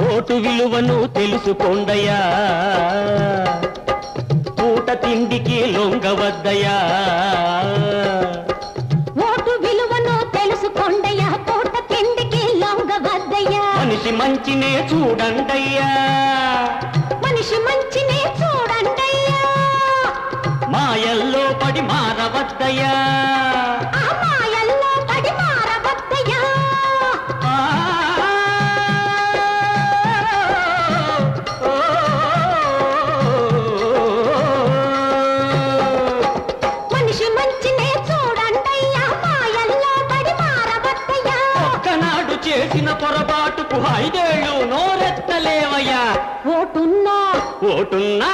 Vote విలువను తెలుసుకోండయ్యా. పూట తిండికి లొంగవద్దయా ఓటు విలువను తెలుసుకోండయ్యా పూట తిండికి లొంగవద్దయ్యా మనిషి మంచినే చూడండయ్యా. మనిషి మంచిని చూడండయ్యా. మాయల్లో పడి మారవద్దయ్యా. చేసిన పొరపాటుకు ఐదేళ్ళు నోరెత్తలేవయ్యా? ఓటున్నా. ఓటున్నా.